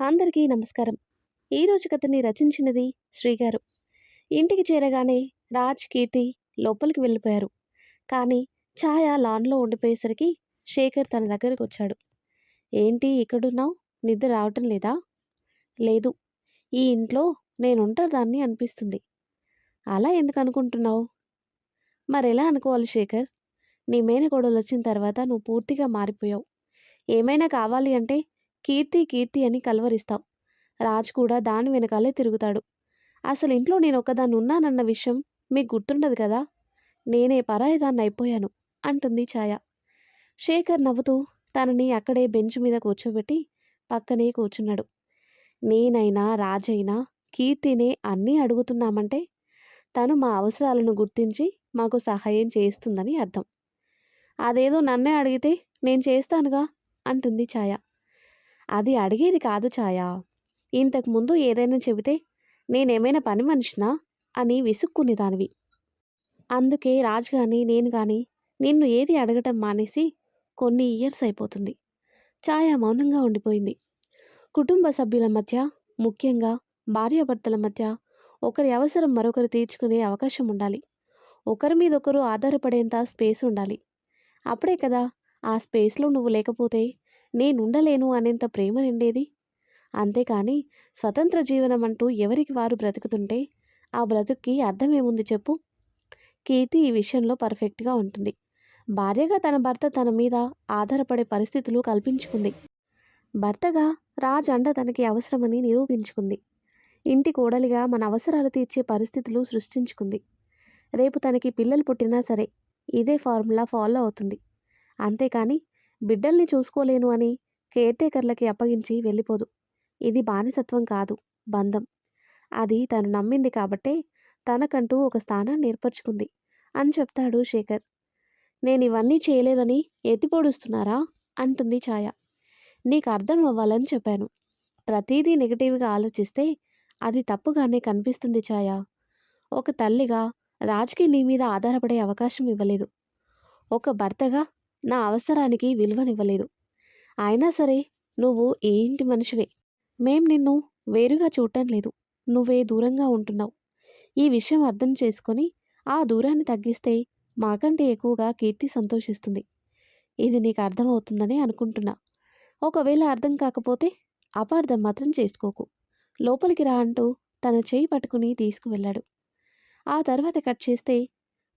అందరికీ నమస్కారం. ఈరోజు కథని రచించినది శ్రీగారు. ఇంటికి చేరగానే రాజ్ కీర్తి లోపలికి వెళ్ళిపోయారు. కానీ ఛాయ లాన్లో ఉండిపోయేసరికి శేఖర్ తన దగ్గరకు వచ్చాడు. ఏంటి ఇక్కడున్నావు? నిద్ర రావటం లేదా? లేదు. ఈ ఇంట్లో నేనుంటదాన్ని అనిపిస్తుంది. అలా ఎందుకు అనుకుంటున్నావు? మరెలా అనుకోవాలి శేఖర్? నీ మేనకోడలు వచ్చిన తర్వాత నువ్వు పూర్తిగా మారిపోయావు. ఏమైనా కావాలి అంటే కీర్తి కీర్తి అని కలవరిస్తావు రాజ్ కూడా దాని వెనకాలే తిరుగుతాడు. అసలు ఇంట్లో నేను ఒకదాన్ని ఉన్నానన్న విషయం మీకు గుర్తుండదు కదా? నేనే పరాయిదాన్ని అయిపోయాను అంటుంది ఛాయ. శేఖర్ నవ్వుతూ తనని అక్కడే బెంచ్ మీద కూర్చోబెట్టి పక్కనే కూర్చున్నాడు. నేనైనా రాజైనా కీర్తినే అన్నీ అడుగుతున్నామంటే తను మా అవసరాలను గుర్తించి మాకు సహాయం చేస్తుందని అర్థం. అదేదో నన్నే అడిగితే నేను చేస్తానుగా అంటుంది ఛాయ. అది అడిగేది కాదు ఛాయా. ఇంతకు ముందు ఏదైనా చెబితే నేనేమైనా పని మనిషినా? అని విసుక్కునేదానివి. అందుకే రాజు కానీ నేను కానీ నిన్ను ఏది అడగటం మానేసి కొన్ని ఇయర్స్ అయిపోతుంది. ఛాయ మౌనంగా ఉండిపోయింది. కుటుంబ సభ్యుల మధ్య ముఖ్యంగా భార్యాభర్తల మధ్య ఒకరి అవసరం మరొకరు తీర్చుకునే అవకాశం ఉండాలి. ఒకరి మీద ఒకరు ఆధారపడేంత స్పేస్ ఉండాలి. అప్పుడే కదా ఆ స్పేస్లో నువ్వు లేకపోతే నేనుండలేను అనేంత ప్రేమ నిండేది అంతేకాని స్వతంత్ర జీవనం అంటూ ఎవరికి వారు బ్రతుకుతుంటే ఆ బ్రతుక్కి అర్థమేముంది చెప్పు? కీర్తి ఈ విషయంలో పర్ఫెక్ట్గా ఉంటుంది. భార్యగా తన భర్త తన మీద ఆధారపడే పరిస్థితులు కల్పించుకుంది. భర్తగా రాజ్ అండ తనకి అవసరమని నిరూపించుకుంది. ఇంటి కోడలిగా మన అవసరాలు తీర్చే పరిస్థితులు సృష్టించుకుంది. రేపు తనకి పిల్లలు పుట్టినా సరే ఇదే ఫార్ములా ఫాలో అవుతుంది. అంతేకాని బిడ్డల్ని చూసుకోలేను అని కేర్టేకర్లకి అప్పగించి వెళ్ళిపోదు. ఇది బానిసత్వం కాదు బంధం. అది తను నమ్మింది కాబట్టే తనకంటూ ఒక స్థానాన్ని ఏర్పరచుకుంది అని చెప్తాడు శేఖర్. నేను ఇవన్నీ చేయలేదని ఎత్తిపోడుస్తున్నారా? అంటుంది ఛాయ. నీకు అర్థం అవ్వాలని చెప్పాను. ప్రతిదీ నెగిటివ్గా ఆలోచిస్తే అది తప్పుగానే కనిపిస్తుంది ఛాయ. ఒక తల్లిగా రాజ్కి నీ మీద ఆధారపడే అవకాశం ఇవ్వలేదు. ఒక భర్తగా నా అవసరానికి విలువనివ్వలేదు. అయినా సరే నువ్వు ఏ ఇంటి మనిషివే. మేం నిన్ను వేరుగా చూడటం లేదు. నువ్వే దూరంగా ఉంటున్నావు. ఈ విషయం అర్థం చేసుకొని ఆ దూరాన్ని తగ్గిస్తే మాకంటే ఎక్కువగా కీర్తి సంతోషిస్తుంది. ఇది నీకు అర్థమవుతుందని అనుకుంటున్నా. ఒకవేళ అర్థం కాకపోతే అపార్థం మాత్రం చేసుకోకు. లోపలికి రా అంటూ తన చేయి పట్టుకుని తీసుకువెళ్ళాడు. ఆ తర్వాత కట్ చేస్తే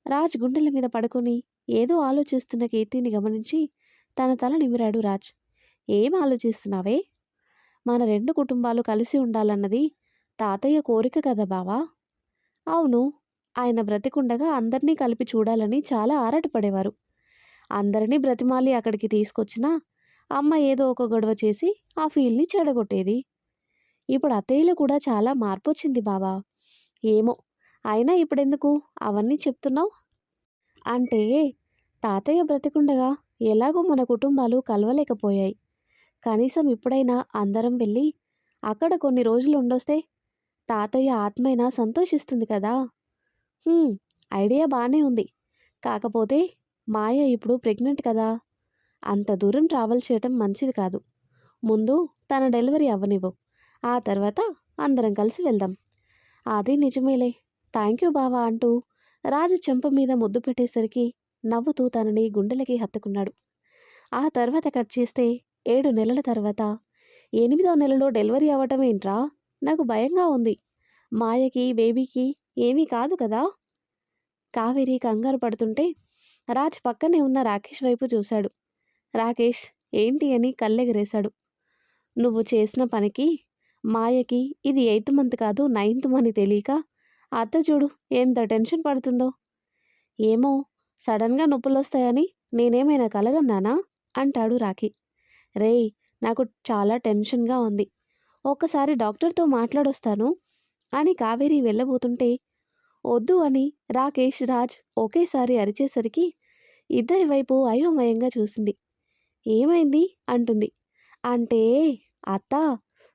రాజ్ గుండెల మీద పడుకుని ఏదో ఆలోచిస్తున్న కీర్తిని గమనించి తన తల నిమిరాడు రాజ్. ఏం ఆలోచిస్తున్నావే? మన రెండు కుటుంబాలు కలిసి ఉండాలన్నది తాతయ్య కోరిక కదా బావా? అవును ఆయన బ్రతికుండగా అందరినీ కలిపి చూడాలని చాలా ఆరాటపడేవారు. అందరినీ బ్రతిమాలి అక్కడికి తీసుకొచ్చినా అమ్మ ఏదో ఒక గొడవ చేసి ఆ ఫీల్ని చెడగొట్టేది. ఇప్పుడు అత్తయ్యలో కూడా చాలా మార్పు వచ్చింది బావా. ఏమో అయినా ఇప్పుడెందుకు? అవన్నీ చెప్తున్నావు? అంటే తాతయ్య బ్రతికుండగా ఎలాగో మన కుటుంబాలు కలవలేకపోయాయి. కనీసం ఇప్పుడైనా అందరం వెళ్ళి అక్కడ కొన్ని రోజులు ఉండొస్తే తాతయ్య ఆత్మైనా సంతోషిస్తుంది కదా? ఐడియా బాగానే ఉంది. కాకపోతే మాయ ఇప్పుడు ప్రెగ్నెంట్ కదా? అంత దూరం ట్రావెల్ చేయటం మంచిది కాదు. ముందు తన డెలివరీ అవ్వనివ్వు. ఆ తర్వాత అందరం కలిసి వెళ్దాం. అది నిజమేలే. థ్యాంక్ యూ బావా అంటూ రాజు చెంప మీద ముద్దు పెట్టేసరికి నవ్వుతూ తనని గుండెలకి హత్తుకున్నాడు. ఆ తర్వాత కట్ చేస్తే ఏడు నెలల తర్వాత ఎనిమిదో నెలలో డెలివరీ అవ్వటం ఏంట్రా? నాకు భయంగా ఉంది. మాయకి బేబీకి ఏమీ కాదు కదా? కావేరి కంగారు పడుతుంటే రాజ్ పక్కనే ఉన్న రాకేష్ వైపు చూశాడు. రాకేష్ ఏంటి అని కళ్ళెగరేశాడు. నువ్వు చేసిన పనికి మాయకి ఇది ఎయిత్ మంత్ కాదు నైన్త్ మని తెలియక అత్త చూడు ఎంత టెన్షన్ పడుతుందో. ఏమో సడన్గా నొప్పులొస్తాయని నేనేమైనా కలగన్నానా? అంటాడు రాఖీ. రేయ్ నాకు చాలా టెన్షన్గా ఉంది. ఒక్కసారి డాక్టర్తో మాట్లాడొస్తాను అని కావేరి వెళ్ళబోతుంటే వద్దు అని రాకేష్ రాజ్ ఒకేసారి అరిచేసరికి ఇద్దరి వైపు అయోమయంగా చూసింది. ఏమైంది? అంటుంది. అంటే అత్త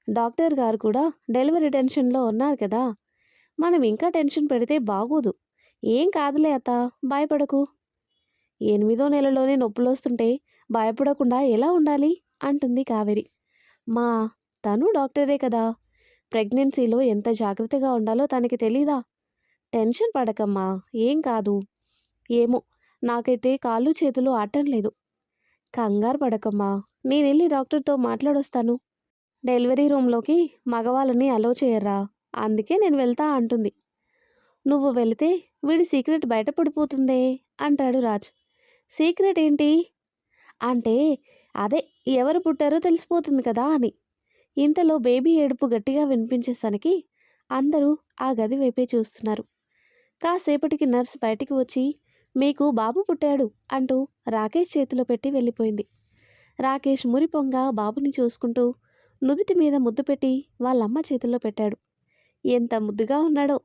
డాక్టర్ గారు కూడా డెలివరీ టెన్షన్లో ఉన్నారు కదా. మనం ఇంకా టెన్షన్ పెడితే బాగోదు. ఏం కాదులే అత్త భయపడకు. ఎనిమిదో నెలలోనే నొప్పులు వస్తుంటే భయపడకుండా ఎలా ఉండాలి? అంటుంది కావేరి. మా తను డాక్టరే కదా. ప్రెగ్నెన్సీలో ఎంత జాగ్రత్తగా ఉండాలో తనకి తెలీదా? టెన్షన్ పడకమ్మా ఏం కాదు. ఏమో నాకైతే కాళ్ళు చేతులు ఆటం లేదు. కంగారు పడకమ్మా నేను వెళ్ళి డాక్టర్తో మాట్లాడొస్తాను. డెలివరీ రూమ్లోకి మగవాళ్ళని అలో చేయర్రా. అందుకే నేను వెళ్తా అంటుంది. నువ్వు వెళితే వీడి సీక్రెట్ బయట పడిపోతుందే అంటాడు రాజ్. సీక్రెట్ ఏంటి? అంటే అదే ఎవరు పుట్టారో తెలిసిపోతుంది కదా అని. ఇంతలో బేబీ ఏడుపు గట్టిగా వినిపించేసరికి అందరూ ఆ గది వైపే చూస్తున్నారు. కాసేపటికి నర్స్ బయటికి వచ్చి మీకు బాబు పుట్టాడు అంటూ రాకేష్ చేతిలో పెట్టి వెళ్ళిపోయింది. రాకేష్ మురిపొంగ బాబుని చూసుకుంటూ నుదుటి మీద ముద్దు పెట్టి వాళ్ళమ్మ చేతిలో పెట్టాడు. ఎంత ముద్దుగా ఉన్నాడో.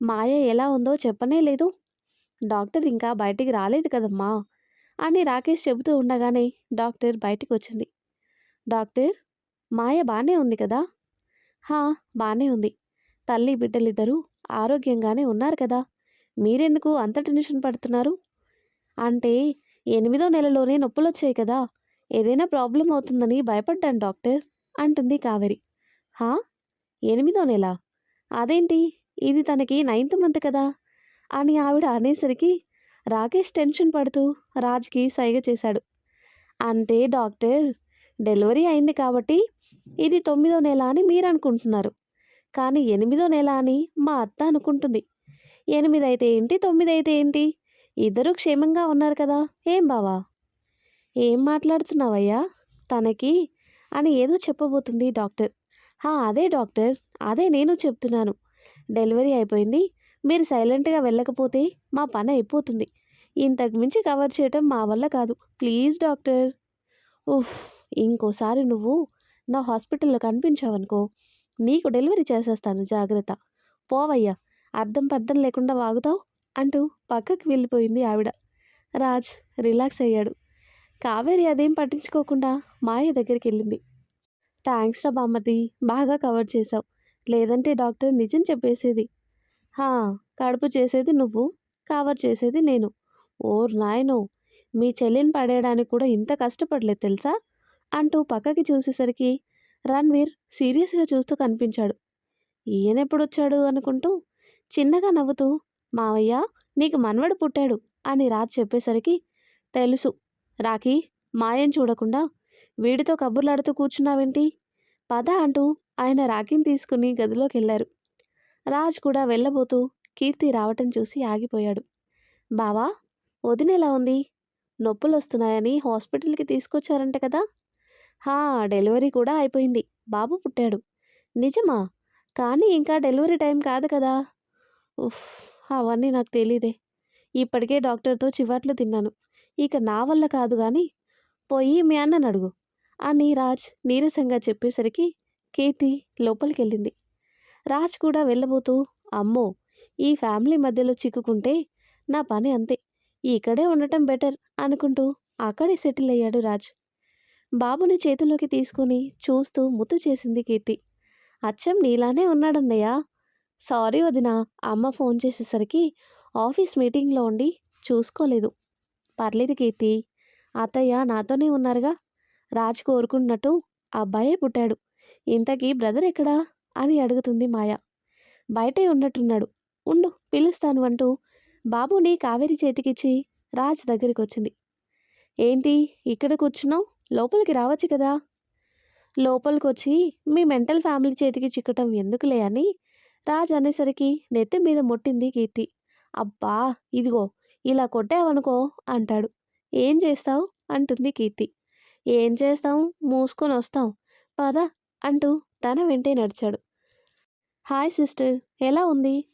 మాయ ఎలా ఉందో చెప్పనే లేదు. డాక్టర్ ఇంకా బయటికి రాలేదు కదమ్మా అని రాకేష్ చెబుతూ ఉండగానే డాక్టర్ బయటికి వచ్చింది డాక్టర్ మాయ బాగానే ఉంది కదా? హా బాగానే ఉంది. తల్లి బిడ్డలిద్దరూ ఆరోగ్యంగానే ఉన్నారు కదా? మీరెందుకు అంత టెన్షన్ పడుతున్నారు? అంటే ఎనిమిదో నెలలోనే నొప్పులు వచ్చాయి కదా? ఏదైనా ప్రాబ్లం అవుతుందని భయపడ్డాను డాక్టర్ అంటుంది కావేరి. హా ఎనిమిదో నెల? అదేంటి? ఇది తనకి నైన్త్ మంత్ కదా? అని ఆవిడ అనేసరికి రాకేష్ టెన్షన్ పడుతూ రాజ్కి సైగ చేశాడు. అంటే డాక్టర్ డెలివరీ అయింది కాబట్టి ఇది తొమ్మిదో నెల అని మీరు అనుకుంటున్నారు కానీ ఎనిమిదో నెల అని మా అత్త అనుకుంటుంది. ఎనిమిది అయితే ఏంటి తొమ్మిది అయితే ఏంటి? ఇద్దరూ క్షేమంగా ఉన్నారు కదా ఏం బావా? ఏం మాట్లాడుతున్నావయ్యా? తనకి అని ఏదో చెప్పబోతుంది డాక్టర్. అదే డాక్టర్. అదే నేను చెప్తున్నాను. డెలివరీ అయిపోయింది. మీరు సైలెంట్గా వెళ్ళకపోతే మా పని అయిపోతుంది. ఇంతకు మించి కవర్ చేయటం మా వల్ల కాదు. Please doctor. ఉఫ్ ఇంకోసారి నువ్వు నా హాస్పిటల్లో కనిపించావనుకో నీకు డెలివరీ చేసేస్తాను జాగ్రత్త. పోవయ్యా అర్థం పర్థం లేకుండా వాగుతావు? అంటూ పక్కకి వెళ్ళిపోయింది ఆవిడ. రాజ్ రిలాక్స్ అయ్యాడు. కావేరి అదేం పట్టించుకోకుండా మాయ దగ్గరికి వెళ్ళింది. థ్యాంక్స్ రా బామ్మది బాగా కవర్ చేసావు లేదంటే డాక్టర్ నిజం చెప్పేసేది. హా కడుపు చేసేది నువ్వు కవర్ చేసేది నేను. ఓర్ నాయనో మీ చెల్లిని పడేయడానికి కూడా ఇంత కష్టపడలేదు తెలుసా? అంటూ పక్కకి చూసేసరికి రణ్వీర్ సీరియస్గా చూస్తూ కనిపించాడు. ఈయన ఎప్పుడు వచ్చాడు అనుకుంటూ చిన్నగా నవ్వుతూ మావయ్య నీకు మనవడు పుట్టాడు అని రాజ్ చెప్పేసరికి తెలుసు. రాఖీ మాయం చూడకుండా వీడితో కబుర్లాడుతూ కూర్చున్నావేంటి? పద అంటూ ఆయన రాఖీని తీసుకుని గదిలోకి వెళ్ళారు రాజ్ కూడా వెళ్ళబోతూ కీర్తి రావటం చూసి ఆగిపోయాడు. బావా వదినేలా ఉంది? నొప్పులు వస్తున్నాయని హాస్పిటల్కి తీసుకొచ్చారంట కదా? హా డెలివరీ కూడా అయిపోయింది. బాబు పుట్టాడు. నిజమా? కానీ ఇంకా డెలివరీ టైం కాదు కదా? ఉఫ్ అవన్నీ నాకు తెలీదే. ఇప్పటికే డాక్టర్తో చివాట్లు తిన్నాను. ఇక నా వల్ల కాదు కానీ పోయి మీ అన్నని అడుగు. అని రాజ్ నీరసంగా చెప్పేసరికి కీర్తి లోపలికి వెళ్ళింది రాజ్ కూడా వెళ్ళబోతూ అమ్మో ఈ ఫ్యామిలీ మధ్యలో చిక్కుకుంటే నా పని అంతే. ఇక్కడే ఉండటం బెటర్ అనుకుంటూ అక్కడే సెటిల్ అయ్యాడు రాజ్. బాబుని చేతిలోకి తీసుకుని చూస్తూ ముత్తు చేసింది కీర్తి. అచ్చం నీలానే ఉన్నాడన్నయ్య. సారీ వదిన అమ్మ ఫోన్ చేసేసరికి ఆఫీస్ మీటింగ్లో ఉండి చూసుకోలేదు. పర్లేదు కీర్తి. అత్తయ్య నాతోనే ఉన్నారుగా. రాజ్ కోరుకున్నట్టు అబ్బాయే పుట్టాడు. ఇంతకీ బ్రదర్ ఎక్కడా? అని అడుగుతుంది మాయ. బయటే ఉన్నట్టున్నాడు. ఉండు పిలుస్తాను అంటూ బాబుని కావేరి చేతికిచ్చి రాజ్ దగ్గరికి వచ్చింది ఏంటి ఇక్కడ కూర్చున్నావు? లోపలికి రావచ్చు కదా? లోపలికొచ్చి మీ మెంటల్ ఫ్యామిలీ చేతికి చిక్కటం ఎందుకులే అని రాజ్ అనేసరికి నెత్తి మీద మొట్టింది కీర్తి. అబ్బా ఇదిగో ఇలా కొట్టావనుకో అంటాడు. ఏం చేస్తావు? అంటుంది కీర్తి. ఏం చేస్తాం? మూసుకొని వస్తాం. పద అంటూ తన వెంటే నడిచాడు. హాయ్ సిస్టర్ ఎలా ఉంది?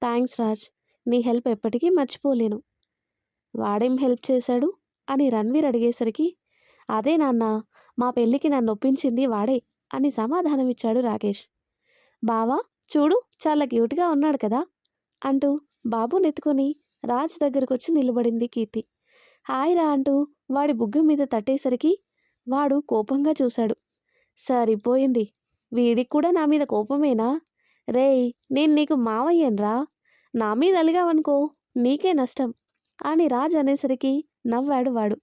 థ్యాంక్స్ రాజ్. నీ హెల్ప్ ఎప్పటికీ మర్చిపోలేను. వాడేం హెల్ప్ చేశాడు? అని రణ్వీర్ అడిగేసరికి అదే నాన్న మా పెళ్ళికి నన్ను ఒప్పించింది వాడే అని సమాధానం ఇచ్చాడు రాకేష్. బావా చూడు చాలా క్యూట్గా ఉన్నాడు కదా? అంటూ బాబు నెత్తుకొని రాజ్ దగ్గరకు వచ్చి నిలబడింది కీర్తి. హాయ్ రా అంటూ వాడి బుగ్గ మీద తట్టేసరికి వాడు కోపంగా చూశాడు. సరిపోయింది. వీడికి కూడా నా మీద కోపమేనా? రేయ్ నేను నీకు మావయ్యన్రా. నా మీద అలిగావనుకో నీకే నష్టం అని రాజ్ అనేసరికి నవ్వాడు వాడు.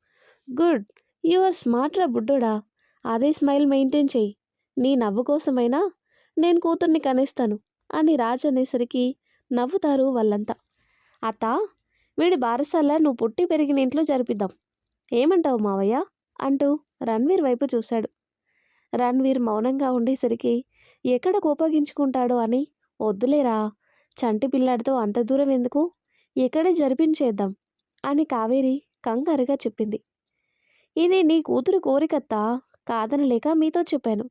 గుడ్ యువర్ స్మార్ట్ రా బుడ్డోడా. అదే స్మైల్ మెయింటైన్ చెయ్యి నీ నవ్వు కోసమైనా నేను కూతుర్ని కనేస్తాను అని రాజ్ అనేసరికి నవ్వుతారు వాళ్ళంతా. అత్త వీడి బారసాల నువ్వు పుట్టి పెరిగిన ఇంట్లో జరిపిద్దాం. ఏమంటావు మావయ్య? అంటూ రణ్వీర్ వైపు చూశాడు. రణ్వీర్ మౌనంగా ఉండేసరికి ఎక్కడ కోపగించుకుంటాడో అని వద్దులేరా చంటి పిల్లాడితో అంత దూరం ఎందుకు? ఇక్కడే జరిపించేద్దాం? అని కావేరి కంగారుగా చెప్పింది. ఇది నీ కూతురు కోరికత్తా? కాదనలేక మీతో చెప్పాను.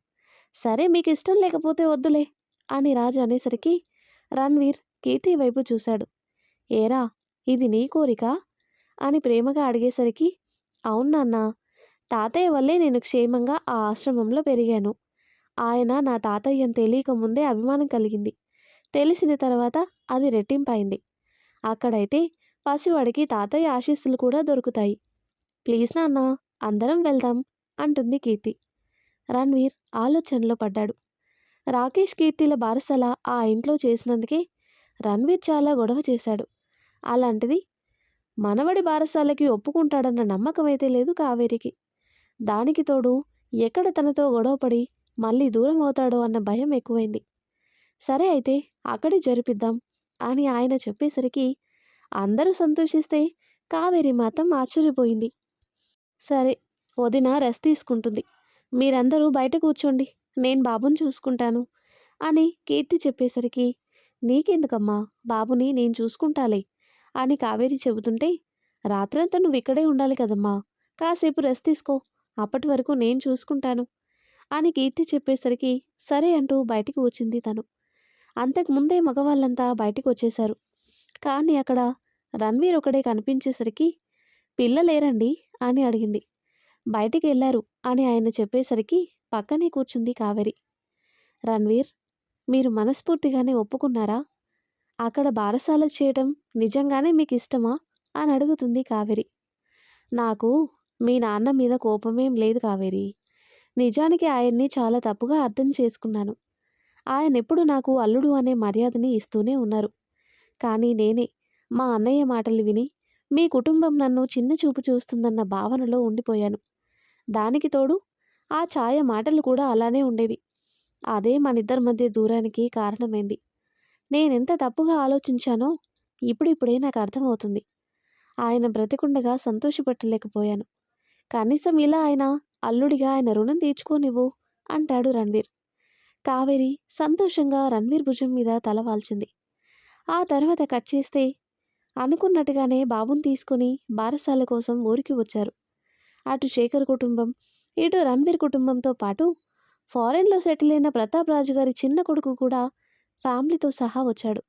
సరే మీకు ఇష్టం లేకపోతే వద్దులే అని రాజు అనేసరికి రణ్వీర్ కీర్తి వైపు చూశాడు. ఏరా ఇది నీ కోరిక? అని ప్రేమగా అడిగేసరికి అవును నాన్న తాతయ్య వల్లే నేను క్షేమంగా ఆ ఆశ్రమంలో పెరిగాను. ఆయన నా తాతయ్యని తెలియక ముందే అభిమానం కలిగింది. తెలిసిన తర్వాత అది రెట్టింపైంది. అక్కడైతే పసివాడికి తాతయ్య ఆశీస్సులు కూడా దొరుకుతాయి. ప్లీజ్ నాన్న అందరం వెళ్దాం అంటుంది కీర్తి. రణ్వీర్ ఆలోచనలో పడ్డాడు. రాకేష్ కీర్తిల బారసల ఆ ఇంట్లో చేసినందుకే రణ్వీర్ చాలా గొడవ చేశాడు. అలాంటిది మనవడి బారసాలకి ఒప్పుకుంటాడన్న నమ్మకం అయితే లేదు కావేరికి. దానికి తోడు ఎక్కడ తనతో గొడవపడి మళ్ళీ దూరం అవుతాడో అన్న భయం ఎక్కువైంది. సరే అయితే అక్కడే జరిపిద్దాం అని ఆయన చెప్పేసరికి అందరూ సంతోషిస్తే కావేరి మాత్రం ఆశ్చర్యపోయింది. సరే వదిన రెస్ట్ తీసుకుంటుంది. మీరందరూ బయట కూర్చోండి నేను బాబుని చూసుకుంటాను అని కీర్తి చెప్పేసరికి నీకెందుకమ్మా బాబుని నేను చూసుకుంటాలే అని కావేరి చెబుతుంటే రాత్రంతా నువ్వు ఇక్కడే ఉండాలి కదమ్మా. కాసేపు రెస్ట్ తీసుకో. అప్పటి వరకు నేను చూసుకుంటాను. అని కీర్తి చెప్పేసరికి సరే అంటూ బయటికి వచ్చింది తను. అంతకుముందే మగవాళ్ళంతా బయటికి వచ్చేశారు. కానీ అక్కడ రణ్వీర్ ఒకడే కనిపించేసరికి పిల్లలేరండి అని అడిగింది. బయటికి వెళ్ళారు అని ఆయన చెప్పేసరికి పక్కనే కూర్చుంది కావేరి. రణ్వీర్ మీరు మనస్ఫూర్తిగానే ఒప్పుకున్నారా? అక్కడ బారసాల చేయడం నిజంగానే మీకు ఇష్టమా అని అడుగుతుంది కావేరి. నాకు మీ నాన్న మీద కోపమేం లేదు కావేరి. నిజానికి ఆయన్ని చాలా తప్పుగా అర్థం చేసుకున్నాను. ఆయన ఎప్పుడు నాకు అల్లుడు అనే మర్యాదని ఇస్తూనే ఉన్నారు. కానీ నేనే మా అన్నయ్య మాటలు విని మీ కుటుంబం నన్ను చిన్న చూపు చూస్తుందన్న భావనలో ఉండిపోయాను. దానికి తోడు ఆ ఛాయ మాటలు కూడా అలానే ఉండేవి. అదే మనిద్దరి మధ్య దూరానికి కారణమైంది. నేనెంత తప్పుగా ఆలోచించానో ఇప్పుడిప్పుడే నాకు అర్థమవుతుంది ఆయన బ్రతికుండగా సంతోషపెట్టలేకపోయాను. కనీసం ఇలా ఆయన అల్లుడిగా ఆయన రుణం తీర్చుకోనివ్వు అంటాడు రణ్వీర్. కావేరి సంతోషంగా రణ్వీర్ భుజం మీద తల వాల్చింది. ఆ తర్వాత కట్ చేస్తే అనుకున్నట్టుగానే బాబుని తీసుకుని బారసాల కోసం ఊరికి వచ్చారు. అటు శేఖర్ కుటుంబం ఇటు రణ్వీర్ కుటుంబంతో పాటు ఫారెన్లో సెటిల్ అయిన ప్రతాప్ రాజు గారి చిన్న కొడుకు కూడా ఫ్యామిలీతో సహా వచ్చాడు.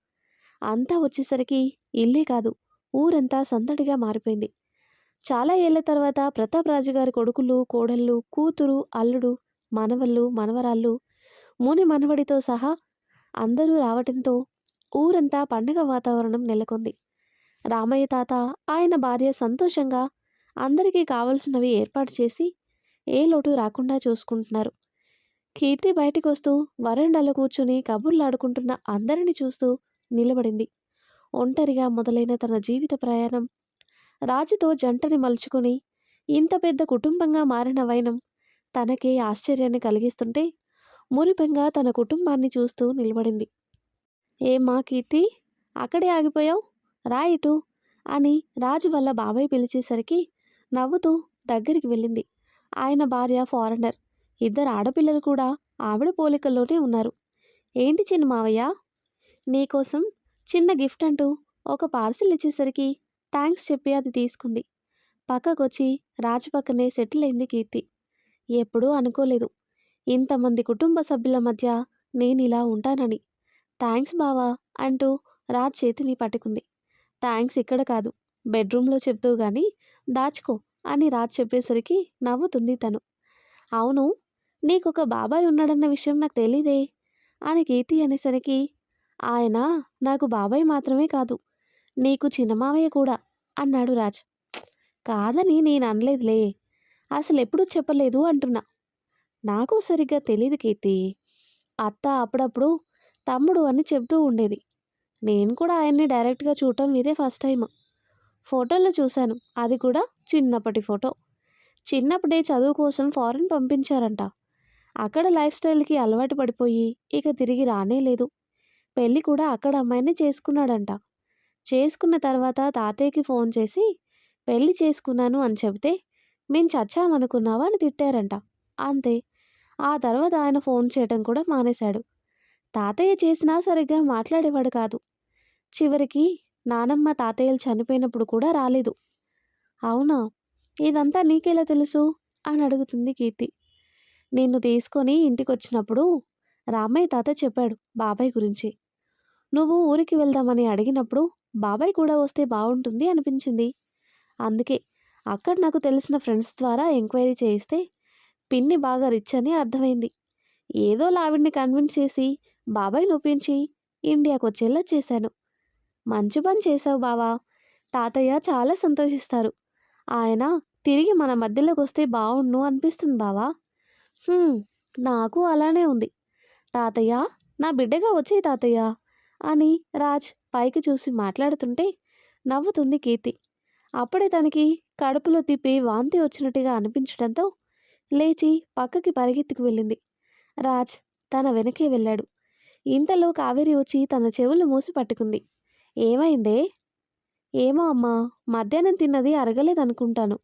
అంతా వచ్చేసరికి ఇల్లే కాదు ఊరంతా సందడిగా మారిపోయింది. చాలా ఏళ్ళ తర్వాత ప్రతాప్ రాజు గారి కొడుకులు కోడళ్ళు కూతురు అల్లుడు మనవళ్ళు మనవరాళ్ళు ముని మనవడితో సహా అందరూ రావటంతో ఊరంతా పండగ వాతావరణం నెలకొంది. రామయ్య తాత ఆయన భార్య సంతోషంగా అందరికీ కావలసినవి ఏర్పాటు చేసి ఏ లోటు రాకుండా చూసుకుంటున్నారు. కీర్తి బయటికి వస్తూ వరండాలో కూర్చుని కబుర్లాడుకుంటున్న అందరిని చూస్తూ నిలబడింది. ఒంటరిగా మొదలైన తన జీవిత ప్రయాణం. రాజుతో జంటని మలుచుకుని ఇంత పెద్ద కుటుంబంగా మారిన వైనం తనకే ఆశ్చర్యాన్ని కలిగిస్తుంటే మురిపెంగా తన కుటుంబాన్ని చూస్తూ నిలబడింది. ఏమా కీర్తి అక్కడే ఆగిపోయావు? రా ఇటు అని రాజు వల్ల బాబాయ్ పిలిచేసరికి నవ్వుతూ దగ్గరికి వెళ్ళింది. ఆయన భార్య ఫారెనర్. ఇద్దరు ఆడపిల్లలు కూడా ఆవిడ పోలికల్లోనే ఉన్నారు. ఏంటి చిన్న మావయ్య? నీకోసం చిన్న గిఫ్ట్ అంటూ ఒక పార్సిల్ ఇచ్చేసరికి థ్యాంక్స్ చెప్పి అది తీసుకుంది. పక్కకొచ్చి రాజు పక్కనే సెటిల్ అయింది కీర్తి. ఎప్పుడూ అనుకోలేదు. ఇంతమంది కుటుంబ సభ్యుల మధ్య నేను ఇలా ఉంటానని. థ్యాంక్స్ బావా అంటూ రాజ్ చేతిని పట్టుకుంది. థ్యాంక్స్ ఇక్కడ కాదు బెడ్రూమ్లో చెప్తూ గాని దాచుకో అని రాజ్ చెప్పేసరికి నవ్వుతుంది తను. అవును నీకొక బాబాయ్ ఉన్నాడన్న విషయం నాకు తెలీదే అని కీర్తి అనేసరికి ఆయన నాకు బాబాయ్ మాత్రమే కాదు నీకు చిన్నమావయ్య కూడా అన్నాడు రాజ్. కాదని నేను అనలేదులే అసలు ఎప్పుడూ చెప్పలేదు అంటున్నా. నాకు సరిగ్గా తెలియదు కీర్తి అత్త అప్పుడప్పుడు తమ్ముడు అని చెబుతూ ఉండేది. నేను కూడా ఆయన్ని డైరెక్ట్గా చూడటం ఇదే ఫస్ట్ టైం ఫోటోలో చూశాను అది కూడా చిన్నప్పటి ఫోటో. చిన్నప్పుడే చదువు కోసం ఫారెన్ పంపించారంట. అక్కడ లైఫ్ స్టైల్‌కి అలవాటు పడిపోయి ఇక తిరిగి రానే లేదు. పెళ్ళి కూడా అక్కడ అమ్మాయినే చేసుకున్నాడంట. చేసుకున్న తర్వాత తాతయ్యకి ఫోన్ చేసి పెళ్ళి చేసుకున్నాను అని చెబితే మేము చచ్చామనుకున్నావా అని తిట్టారంట. అంతే. ఆ తర్వాత ఆయన ఫోన్ చేయటం కూడా మానేశాడు. తాతయ్య చేసినా సరిగ్గా మాట్లాడేవాడు కాదు. చివరికి నానమ్మ తాతయ్యలు చనిపోయినప్పుడు కూడా రాలేదు. అవునా? ఇదంతా నీకెలా తెలుసు? అని అడుగుతుంది కీర్తి. నిన్ను తీసుకొని ఇంటికి వచ్చినప్పుడు రామయ్య తాత చెప్పాడు బాబాయ్ గురించి. నువ్వు ఊరికి వెళ్దామని అడిగినప్పుడు బాబాయ్ కూడా వస్తే బాగుంటుంది అనిపించింది. అందుకే అక్కడ నాకు తెలిసిన ఫ్రెండ్స్ ద్వారా ఎంక్వైరీ చేయిస్తే పిన్ని బాగా రిచ్ అని అర్థమైంది. ఏదో లావిడ్ని కన్విన్స్ చేసి బాబాయ్‌ని ఒప్పించి ఇండియాకొచ్చేలా చేశాను. మంచి పని చేశావు బావా! తాతయ్య చాలా సంతోషిస్తారు. ఆయన తిరిగి మన మధ్యలోకి వస్తే బాగుండు అనిపిస్తుంది బావా! నాకు అలానే ఉంది. తాతయ్య నా బిడ్డగా వచ్చే తాతయ్య అని రాజ్ పైకి చూసి మాట్లాడుతుంటే నవ్వుతుంది కీర్తి. అప్పుడే తనకి కడుపులో తిప్పి వాంతి వచ్చినట్టుగా అనిపించడంతో లేచి పక్కకి పరిగెత్తుకు వెళ్ళింది. రాజ్ తన వెనకే వెళ్ళాడు. ఇంతలో కావేరి వచ్చి తన చెవులు మూసి పట్టుకుంది. ఏమైందే? ఏమో అమ్మా! మధ్యాహ్నం తిన్నది అరగలేదనుకుంటాను.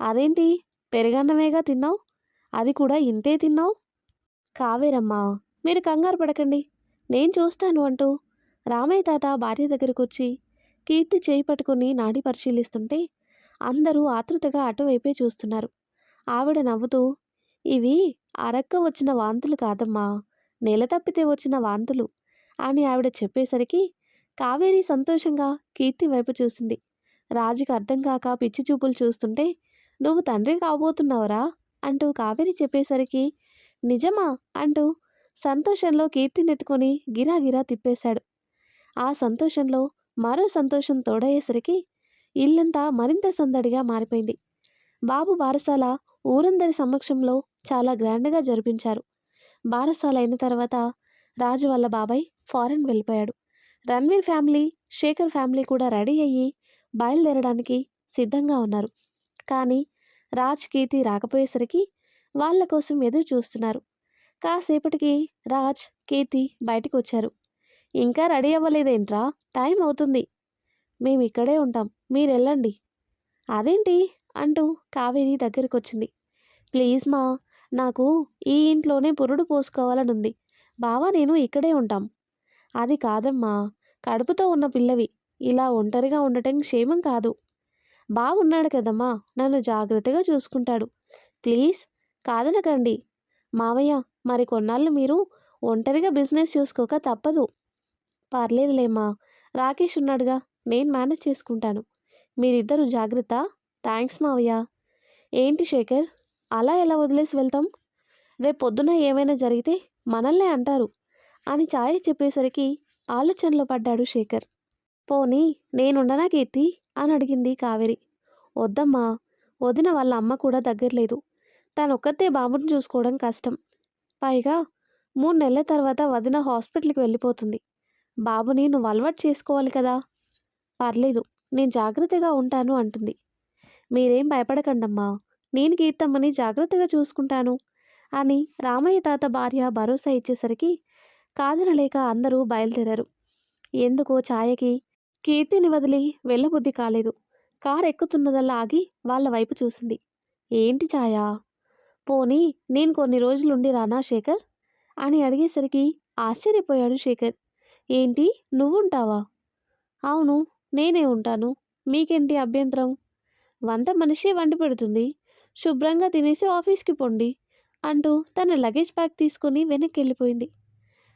అదేంటి పెరుగన్నమేగా తిన్నావు? అది కూడా ఇంతే తిన్నావు? కావేరమ్మా! మీరు కంగారు పడకండి. నేను చూస్తాను అంటూ రామయ్య తాత భార్య దగ్గరకొచ్చి కీర్తి చేయి పట్టుకుని నాడి పరిశీలిస్తుంటే అందరూ ఆతృతగా అటువైపే చూస్తున్నారు. ఆవిడ నవ్వుతూ ఇవి అరక్క వచ్చిన వాంతులు కాదమ్మా! నెల తప్పితే వచ్చిన వాంతులు అని ఆవిడ చెప్పేసరికి కావేరి సంతోషంగా కీర్తి వైపు చూసింది. రాజుకి అర్థం కాక పిచ్చి చూపులు చూస్తుంటే నువ్వు తండ్రి కాబోతున్నావురా అంటూ కావేరి చెప్పేసరికి నిజమా అంటూ సంతోషంలో కీర్తినెత్తుకొని గిరాగిరా తిప్పేశాడు. ఆ సంతోషంలో మరో సంతోషం తోడయ్యేసరికి ఇల్లంతా మరింత సందడిగా మారిపోయింది. బాబు బారసాల ఊరందరి సమక్షంలో చాలా గ్రాండ్‌గా జరిపించారు. బారసాల అయిన తర్వాత రాజు వాళ్ళ బాబాయ్ ఫారెన్ వెళ్ళిపోయాడు. రణ్వీర్ ఫ్యామిలీ, శేఖర్ ఫ్యామిలీ కూడా రెడీ అయ్యి బయలుదేరడానికి సిద్ధంగా ఉన్నారు. కానీ రాజ్, కీర్తి రాకపోయేసరికి వాళ్ళ కోసం ఎదురు చూస్తున్నారు. కాసేపటికి రాజ్, కీర్తి బయటికొచ్చారు. ఇంకా రెడీ అవ్వలేదేంట్రా? టైం అవుతుంది. మేము ఇక్కడే ఉంటాం. మీరెళ్ళండి. అదేంటి? అంటూ కావేరి దగ్గరకొచ్చింది. ప్లీజ్ మా! నాకు ఈ ఇంట్లోనే పురుడు పోసుకోవాలనుంది. బావా నేను ఇక్కడే ఉంటాం. అది కాదమ్మా! కడుపుతో ఉన్న పిల్లవి. ఇలా ఒంటరిగా ఉండటం క్షేమం కాదు. బాగున్నాడు కదమ్మా! నన్ను జాగ్రత్తగా చూసుకుంటాడు. ప్లీజ్ కాదనకండి. మావయ్య మరి కొన్నాళ్ళు మీరు ఒంటరిగా బిజినెస్ చూసుకోక తప్పదు. పర్లేదులేమ్మా! రాకేష్ ఉన్నాడుగా నేను మేనేజ్ చేసుకుంటాను. మీరిద్దరూ జాగ్రత్త. థ్యాంక్స్ మావయ్య. ఏంటి శేఖర్ అలా ఎలా వదిలేసి వెళ్తాం? రేపు పొద్దున ఏమైనా జరిగితే మనల్నే అంటారు అని చాయ్ చెప్పేసరికి ఆలోచనలో పడ్డాడు శేఖర్. పోనీ నేనుండనా కీర్తి? అని అడిగింది కావేరి. వద్దమ్మా! వదిన వాళ్ళ అమ్మ కూడా దగ్గరలేదు. తనొక్కతే బాబుని చూసుకోవడం కష్టం. పైగా మూడు నెలల తర్వాత వదిన హాస్పిటల్‌కి వెళ్ళిపోతుంది. బాబుని నువ్వు అలవాటు చేసుకోవాలి కదా! పర్లేదు. నేను జాగ్రత్తగా ఉంటాను అంటుంది. మీరేం భయపడకండమ్మా! నేను కీర్తమ్మని జాగ్రత్తగా చూసుకుంటాను అని రామయ్య తాత భార్య భరోసా ఇచ్చేసరికి కాదనలేక అందరూ బయలుదేరారు. ఎందుకో ఛాయకి కీర్తిని వదిలి వెళ్ళబుద్ధి కాలేదు. కారు ఎక్కుతున్నదల్లా ఆగి వాళ్ళ వైపు చూసింది. ఏంటి ఛాయా? పోనీ నేను కొన్ని రోజులుండి రానా శేఖర్? అని అడిగేసరికి ఆశ్చర్యపోయాడు శేఖర్. ఏంటి నువ్వుంటావా? అవును. నేనే ఉంటాను. మీకేంటి అభ్యంతరం? వంట మనిషే వండి పెడుతుంది. శుభ్రంగా తినేసి ఆఫీస్‌కి పొండి అంటూ తన లగేజ్ బ్యాగ్ తీసుకొని వెనక్కెళ్ళిపోయింది.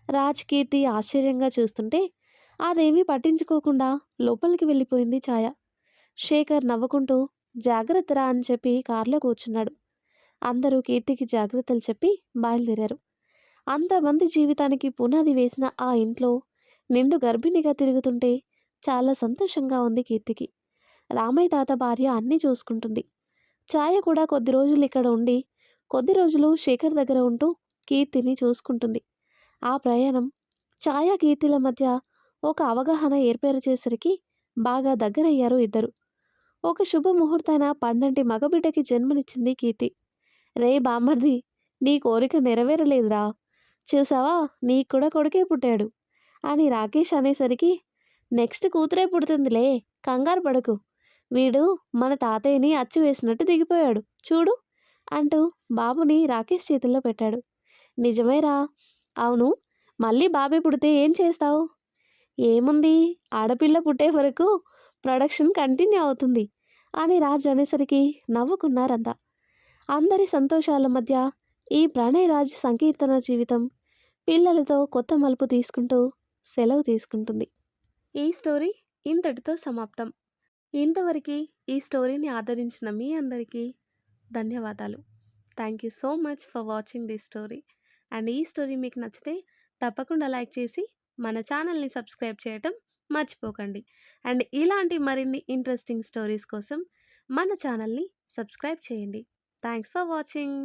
రాజ్, కీర్తి ఆశ్చర్యంగా చూస్తుంటే అదేమీ పట్టించుకోకుండా లోపలికి వెళ్ళిపోయింది ఛాయ. శేఖర్ నవ్వుకుంటూ జాగ్రత్తరా అని చెప్పి కారులో కూర్చున్నాడు. అందరూ కీర్తికి జాగ్రత్తలు చెప్పి బయలుదేరారు. అంతమంది జీవితానికి పునాది వేసిన ఆ ఇంట్లో నిండు గర్భిణిగా తిరుగుతుంటే చాలా సంతోషంగా ఉంది కీర్తికి. రామయ్య తాత భార్య అన్నీ చూసుకుంటుంది. ఛాయ కూడా కొద్ది రోజులు ఇక్కడ ఉండి కొద్ది రోజులు శేఖర్ దగ్గర ఉంటూ కీర్తిని చూసుకుంటుంది. ఆ ప్రయాణం ఛాయ, కీర్తిల మధ్య ఒక అవగాహన ఏర్పరిచేసరికి బాగా దగ్గరయ్యారు ఇద్దరు. ఒక శుభముహూర్తాన పండంటి మగబిడ్డకి జన్మనిచ్చింది కీర్తి. రే బామ్మర్ది నీ కోరిక నెరవేరలేదురా. చూసావా నీకు కూడా కొడుకే పుట్టాడు. అని రాకేష్ అనేసరికి నెక్స్ట్ కూతురే పుడుతుందిలే కంగారు పడకు. వీడు మన తాతయ్యని అచ్చు వేసినట్టు దిగిపోయాడు. చూడు అంటూ బాబుని రాకేష్ చేతుల్లో పెట్టాడు. నిజమేరా? అవును మళ్ళీ బాబే పుడితే ఏం చేస్తావు? ఏముంది? ఆడపిల్ల పుట్టే వరకు ప్రొడక్షన్ కంటిన్యూ అవుతుంది. అని రాజ్ అనేసరికి నవ్వుకున్నారంతా అందరి సంతోషాల మధ్య ఈ ప్రణయరాజ్ సంకీర్తన జీవితం పిల్లలతో కొత్త మలుపు తీసుకుంటూ సెలవు తీసుకుంటుంది. ఈ స్టోరీ ఇంతటితో సమాప్తం. ఇంతవరకు ఈ స్టోరీని ఆదరించిన మీ అందరికీ ధన్యవాదాలు. Thank you so much for watching this story. And ఈ స్టోరీ మీకు నచ్చితే తప్పకుండా లైక్ చేసి మన ఛానల్ని సబ్స్క్రైబ్ చేయటం మర్చిపోకండి. అండ్ ఇలాంటి మరిన్ని ఇంట్రెస్టింగ్ స్టోరీస్ కోసం మన ఛానల్ని సబ్స్క్రైబ్ చేయండి. Thanks for watching.